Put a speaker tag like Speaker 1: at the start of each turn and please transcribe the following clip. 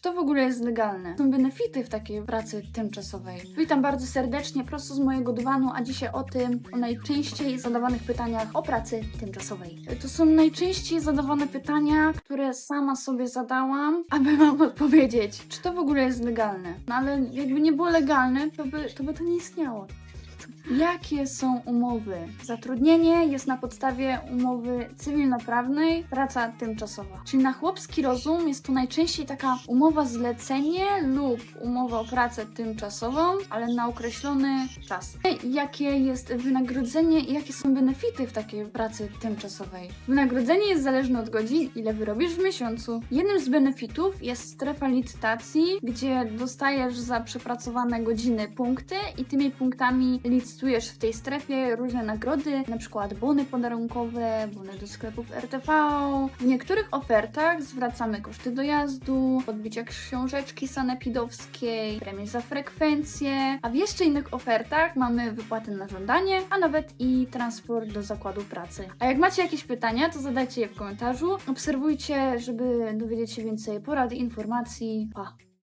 Speaker 1: Czy to w ogóle jest legalne? Są benefity w takiej pracy tymczasowej. Witam bardzo serdecznie, prosto z mojego dywanu, a dzisiaj o tym, o najczęściej zadawanych pytaniach o pracy tymczasowej. To są najczęściej zadawane pytania, które sama sobie zadałam, aby wam odpowiedzieć, czy to w ogóle jest legalne. No ale jakby nie było legalne, to by to, by to nie istniało. Jakie są umowy? Zatrudnienie jest na podstawie umowy cywilnoprawnej, praca tymczasowa. Czyli na chłopski rozum jest to najczęściej taka umowa zlecenie lub umowa o pracę tymczasową, ale na określony czas. Jakie jest wynagrodzenie i jakie są benefity w takiej pracy tymczasowej? Wynagrodzenie jest zależne od godzin, ile wyrobisz w miesiącu. Jednym z benefitów jest strefa licytacji, gdzie dostajesz za przepracowane godziny punkty i tymi punktami licytujesz w tej strefie różne nagrody, na przykład bony podarunkowe, bony do sklepów RTV. W niektórych ofertach zwracamy koszty dojazdu, podbicia książeczki sanepidowskiej, premie za frekwencję, a w jeszcze innych ofertach mamy wypłaty na żądanie, a nawet i transport do zakładu pracy. A jak macie jakieś pytania, to zadajcie je w komentarzu. Obserwujcie, żeby dowiedzieć się więcej porad i informacji. Pa!